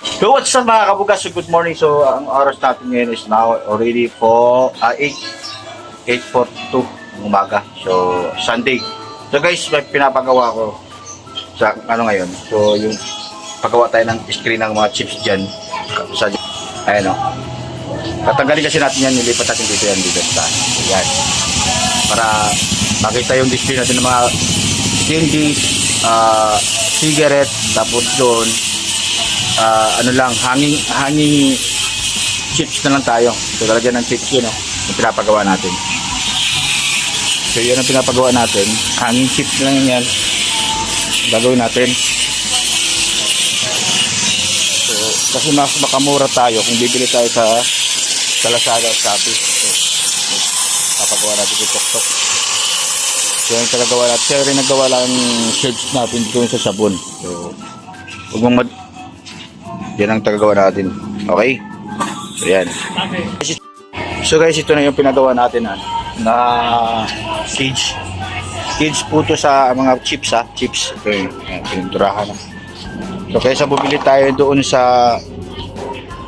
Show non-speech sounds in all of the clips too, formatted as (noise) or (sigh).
So what's up mga kabugas? So, good morning. So ang oras natin ngayon is now already for uh, 8 8.42 ng umaga. So Sunday. So guys, may pinapagawa ko sa ano ngayon. So yung paggawa tayo ng screen ng mga chips dyan. Sa, ayan o. Tatanggalin kasi natin yan, nilipat natin dito yan dito sa taas. Yan. Para makita yung display natin ng mga candies, uh, cigarette, tapos doon, ah, ano lang, hanging, hanging chips na lang tayo. So, talaga ng chips yun, no? Yung pinapagawa natin. So, yun ang pinapagawa natin. Hanging chips lang yan. Gagawin natin. So, kasi mas makamura tayo kung bibili tayo sa sa Lazada Shopee. So, papagawa natin yung tok-tok. So, yung pinagawa natin. Siya rin nagawa lang shades natin dito sa sabon. So, huwag mong yan ang tagagawa natin. Okay? So, yan. So guys, ito na yung pinagawa natin ha, na cage. Cage po to sa mga chips ha, chips. Ito yung pininturahan. So kaysa bumili tayo doon sa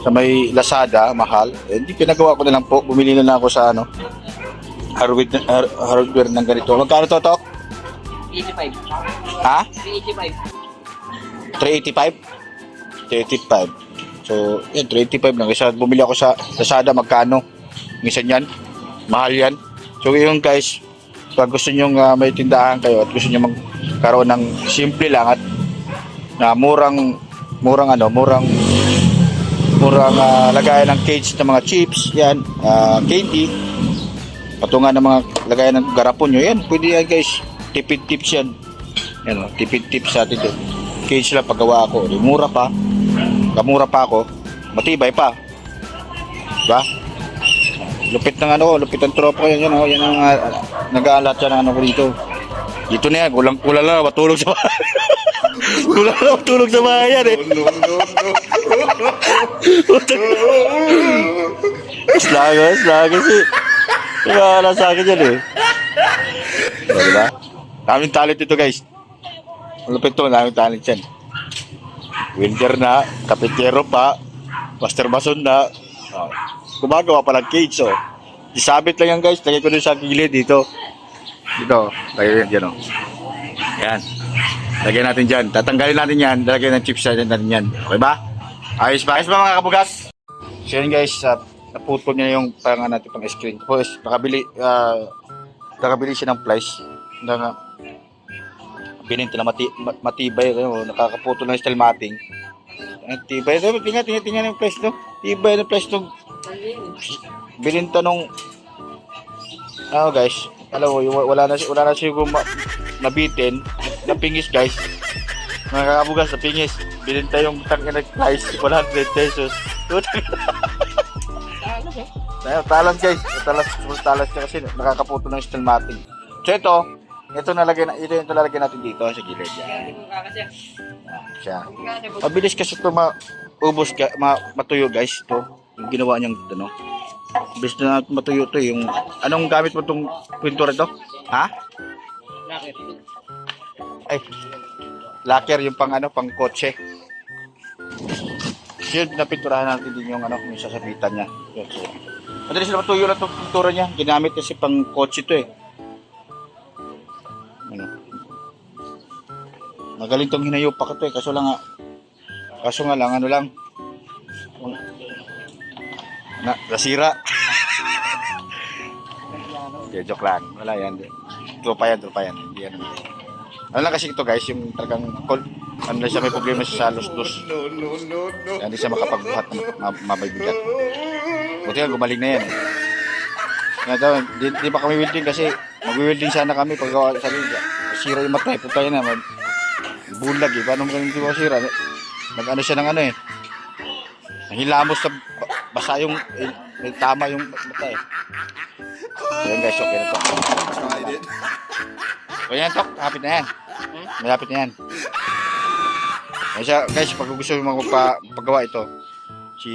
sa may Lazada, mahal. Eh, Hindi pinagawa ko na lang po. Bumili na lang ako sa ano, hardware, har- hardware ng ganito. Magkano to, Tok? 85. Ha? 385. 385? 385. So, yan, 385 lang. Isa, bumili ako sa Lazada, magkano? Minsan yan. Mahal yan. So, yun guys, pag gusto nyo may tindahan kayo at gusto nyo magkaroon ng simple lang at na murang, murang ano, murang, murang ah, lagayan ng cage ng mga chips, yan, ah, candy, patungan ng mga lagayan ng garapon nyo, yan, pwede yan guys, tipid tips yan. Yan o, tipid tips sa atin doon. Cage lang paggawa ako, mura pa, kamura pa ako, matibay pa. Diba? Lupit ng ano lupit ng tropa ko yan, yan, oh, yan ang uh, nag-aalat yan ng ano ko dito. Dito na yan, kulang kulang lang, matulog sa bahay. (laughs) kulang lang, matulog sa bahay yan eh. No, no, Slaga, slaga si. Kaya sa akin yan eh. O, diba? Daming talent ito guys. Ang lupit to, daming talent yan. Welder na, kapitero pa, master mason na. Oh. Gumagawa pa ng cage, oh. Isabit lang yan guys, lagay ko dun sa gilid dito. Dito, lagay yan dyan, oh. Yan. Lagyan natin dyan. Tatanggalin natin yan, lagyan ng chips natin yan. Okay ba? Ayos ba? Ayos ba mga kabugas? So yun guys, uh, naputol niya yung parang natin pang screen. Tapos, nakabili, uh, nakabili siya ng plies. Na nga, bininti na mati, ma- matibay, ano, nakakaputol ng steel matting. Ang tibay. Dapat tingnan, tingnan, tingnan yung plies no. Tibay ng plies no. Bininta nung, ano guys, alam mo, yung, wala na, wala na siguro ma, nabitin, napingis guys. Mga kakabugas, napingis. Bininta yung tangin ng plies, 100 pesos. Talas guys. Talas, talas kasi nakakaputo ng steel matting. So ito, ito nalagay na, ito yung nalagay natin dito sa gilid. Yan. Siya. Mabilis kasi ito maubos, ga- ma, matuyo guys. Ito, yung ginawa niyang ano. Bilis na matuyo to yung, anong gamit mo itong pintura ito? Ha? Ay, lacquer yung pang ano, pang kotse. Yun, pinapinturahan natin din yung ano, yung sasabitan niya. Yun, so, Madalis na matuyo na itong pintura niya. Ginamit kasi pang kotse to eh. Magaling tong hinayupak ito eh. Kaso lang nga, kaso nga lang, ano lang. Na, nasira. (laughs) okay, joke lang. Wala yan. Tropa yan, tropa yan. Hindi yan. Ano lang kasi ito guys, yung talagang call, ano na siya may problema siya sa los-los. No, no, no, no. Hindi siya makapagbuhat na ma- mabibigat. Buti nga gumaling na yan. Nga daw, di, di pa kami welding kasi mag-welding sana kami pag sa sira yung mata eh. Puta yun na, mag, bulag eh. Paano mo hindi masira? Nag-ano siya ng ano eh. Nahilamos sa ba- basa yung, eh, may tama yung mata eh. Ayan guys, okay na to. O yan, Tok, hapit na yan. Malapit na yan. Kaya guys, pag gusto mo magpagawa ito, si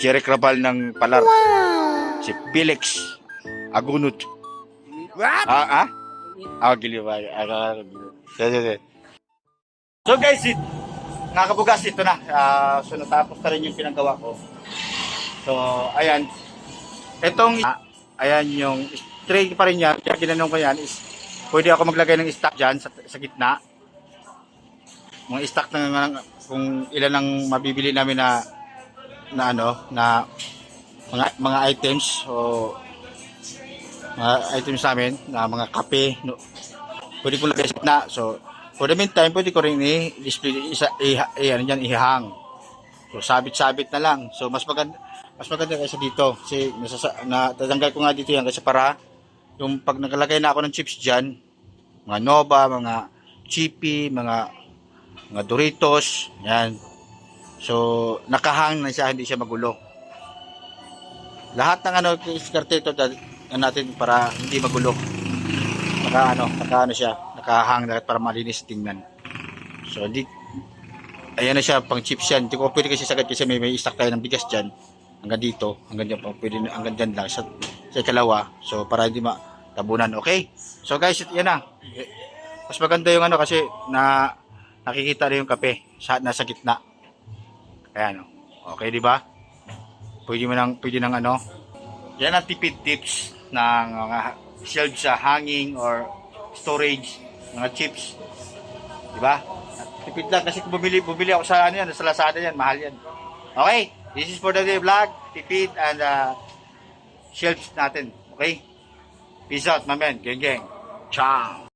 Jerry Crabal ng Palar. Si Felix Agunot. What? Ah, ah? Ah, giliw ba? Ah, ah, giliw. So guys, it, mga kabugas, ito na. Ah, so, natapos na rin yung pinagawa ko. So, ayan. Itong, ah, ayan yung tray pa rin yan. Kaya ginanong ko yan is, pwede ako maglagay ng stock dyan sa, sa gitna. Mga stock ng kung ilan ang mabibili namin na na ano, na mga mga items o mga items namin na mga kape no, pwede ko lagay sa gitna so for the meantime pwede ko rin i-display isa i, i, ano dyan, ihang so sabit-sabit na lang so mas maganda mas maganda kaysa dito kasi nasasa, na, tatanggal ko nga dito yan kasi para yung pag nakalagay na ako ng chips dyan mga Nova, mga Chippy, mga mga Doritos, yan. So, nakahang na siya, hindi siya magulo. Lahat ng ano, iskarte ito natin para hindi magulo. Naka ano, naka ano siya, nakahang na para malinis tingnan. So, di, ayan na siya, pang chips yan. Hindi ko pwede kasi sagad kasi may, may stock tayo ng bigas dyan. Hanggang dito, hanggang dyan, pwede, hanggang dyan lang sa, sa kalawa. So, para hindi matabunan, okay? So, guys, yan na. Mas maganda yung ano kasi na nakikita rin yung kape sa nasa gitna. Ayan, oh. okay, di ba? Pwede mo nang, pwede nang ano. Yan ang tipid tips ng mga shelf sa hanging or storage, mga chips. Di ba? Tipid lang kasi bumili, bumili ako sa ano yan, sa Lazada yan, mahal yan. Okay, this is for the day vlog, tipid and uh, shelves natin. Okay? Peace out, my man. Geng, geng. Ciao.